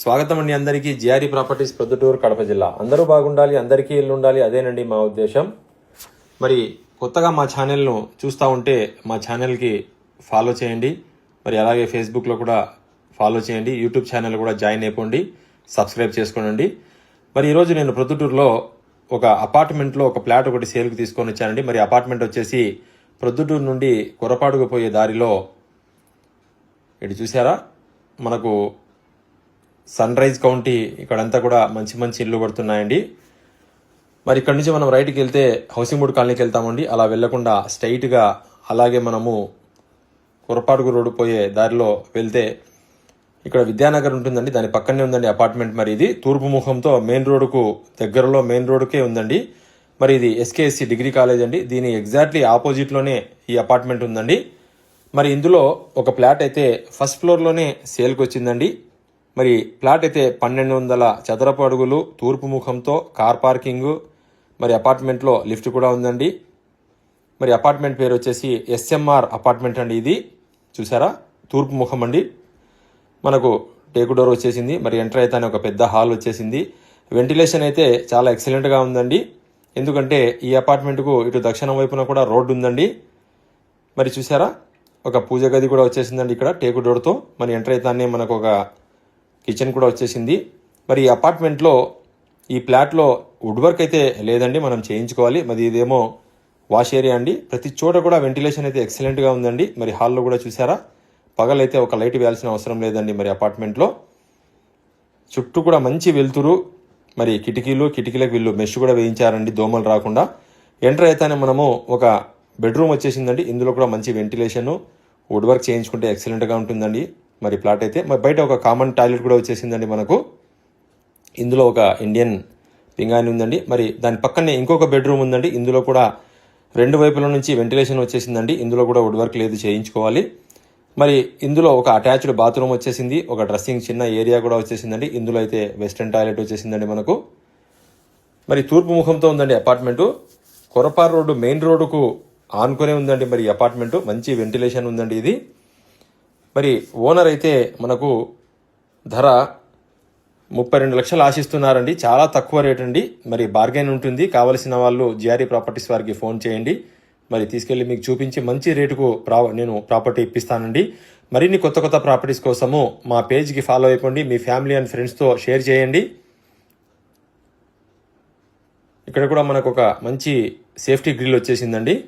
స్వాగతం అండి అందరికీ. జిఆర్ఈ ప్రాపర్టీస్ ప్రొద్దుటూరు కడప జిల్లా. అందరూ బాగుండాలి అందరికీ ఇల్లు ఉండాలి అదేనండి మా ఉద్దేశం. మరి కొత్తగా మా ఛానల్ను చూస్తూ ఉంటే మా ఛానల్కి ఫాలో చేయండి. మరి అలాగే ఫేస్బుక్లో కూడా ఫాలో చేయండి. యూట్యూబ్ ఛానల్ కూడా జాయిన్ అయిపోండి. సబ్స్క్రైబ్ చేసుకోనండి. మరి ఈరోజు నేను ప్రొద్దుటూరులో ఒక అపార్ట్మెంట్లో ఒక ఫ్లాట్ ఒకటి సేల్కి తీసుకొని వచ్చానండి. మరి అపార్ట్మెంట్ వచ్చేసి ప్రొద్దుటూరు నుండి కొరపాడుకు పోయే దారిలో ఇటు చూసారా మనకు సన్ రైజ్ కౌంటీ ఇక్కడంతా కూడా మంచి మంచి ఇల్లు పడుతున్నాయండి మరి ఇక్కడ నుంచి మనం రైట్కి వెళ్తే హౌసింగ్ బోర్డ్ కాలనీకి వెళ్తామండి. అలా వెళ్ళకుండా స్ట్రైట్గా అలాగే మనము కురపాడుగు రోడ్డు పోయే దారిలో వెళ్తే ఇక్కడ విద్యానగర్ ఉంటుందండి. దాని పక్కనే ఉందండి అపార్ట్మెంట్. మరి ఇది తూర్పు ముఖంతో మెయిన్ రోడ్డుకు దగ్గరలో మెయిన్ రోడ్డుకే ఉందండి. మరి ఇది ఎస్కేఎస్సి డిగ్రీ కాలేజ్ అండి. దీని ఎగ్జాక్ట్లీ ఆపోజిట్లోనే ఈ అపార్ట్మెంట్ ఉందండి. మరి ఇందులో ఒక ప్లాట్ అయితే ఫస్ట్ ఫ్లోర్లోనే సేల్కి వచ్చిందండి. మరి ప్లాట్ అయితే పన్నెండు వందల చదరపు అడుగులు తూర్పు ముఖంతో కార్ పార్కింగ్ మరి అపార్ట్మెంట్లో లిఫ్ట్ కూడా ఉందండి. మరి అపార్ట్మెంట్ పేరు వచ్చేసి ఎస్ఎంఆర్ అపార్ట్మెంట్ అండి ఇది. చూసారా? తూర్పు ముఖం అండి. మనకు టేకు డోర్ వచ్చేసింది మరి ఎంటర్ అయితే ఒక పెద్ద హాల్ వచ్చేసింది. వెంటిలేషన్ అయితే చాలా ఎక్సలెంట్గా ఉందండి. ఎందుకంటే ఈ అపార్ట్మెంట్కు ఇటు దక్షిణం వైపున కూడా రోడ్డు ఉందండి. మరి చూసారా? ఒక పూజ గది కూడా వచ్చేసిందండి ఇక్కడ టేకు డోర్తో. మరి ఎంటర్ అయితేనే మనకు ఒక కిచెన్ కూడా వచ్చేసింది. మరి ఈ అపార్ట్మెంట్లో ఈ ప్లాట్లో వుడ్ వర్క్ అయితే లేదండి మనం చేయించుకోవాలి. మరి ఇదేమో వాష్ ఏరియా అండి. ప్రతి చోట కూడా వెంటిలేషన్ అయితే ఎక్సలెంట్గా ఉందండి. మరి హాల్లో కూడా చూసారా? పగలైతే ఒక లైట్ వేయాల్సిన అవసరం లేదండి మరి అపార్ట్మెంట్లో. చుట్టూ కూడా మంచి వెలుతురు. మరి కిటికీలు కిటికీలకు వీళ్ళు మెష్ కూడా వేయించారండి దోమలు రాకుండా. ఎంటర్ అయితేనే మనము ఒక బెడ్రూమ్ వచ్చేసిందండి. ఇందులో కూడా మంచి వెంటిలేషన్. వుడ్ వర్క్ చేయించుకుంటే ఎక్సలెంట్గా ఉంటుందండి. మరి ప్లాట్ అయితే. మరి బయట ఒక కామన్ టాయిలెట్ కూడా వచ్చేసిందండి మనకు. ఇందులో ఒక ఇండియన్ పింగాని ఉందండి. మరి దాని పక్కనే ఇంకొక బెడ్రూమ్ ఉందండి. ఇందులో కూడా రెండు వైపుల నుంచి వెంటిలేషన్ వచ్చేసిందండి. ఇందులో కూడా వుడ్ వర్క్ లేదు చేయించుకోవాలి. మరి ఇందులో ఒక అటాచ్డ్ బాత్రూమ్ వచ్చేసింది. ఒక డ్రెస్సింగ్ చిన్న ఏరియా కూడా వచ్చేసిందండి. ఇందులో అయితే వెస్ట్రన్ టాయిలెట్ వచ్చేసిందండి మనకు. మరి తూర్పు ముఖంతో ఉందండి అపార్ట్మెంటు కొరపార్ రోడ్డు మెయిన్ రోడ్డుకు ఆనుకునే ఉందండి మరి అపార్ట్మెంటు మంచి వెంటిలేషన్ ఉందండి ఇది. మరి ఓనర్ అయితే మనకు ధర ముప్పై రెండు లక్షలు ఆశిస్తున్నారండి. చాలా తక్కువ రేట్ అండి. మరి బార్గెన్ ఉంటుంది. కావలసిన వాళ్ళు జిఆర్ఈ ప్రాపర్టీస్ వారికి ఫోన్ చేయండి. మరి తీసుకెళ్ళి మీకు చూపించి మంచి రేటుకు ప్రా నేను ప్రాపర్టీ ఇప్పిస్తానండి. మరిన్ని కొత్త కొత్త ప్రాపర్టీస్ కోసము మా పేజ్కి ఫాలో అయిపోండి. మీ ఫ్యామిలీ అండ్ ఫ్రెండ్స్తో షేర్ చేయండి. ఇక్కడ కూడా మనకు ఒక మంచి సేఫ్టీ గ్రిల్ వచ్చేసిందండి.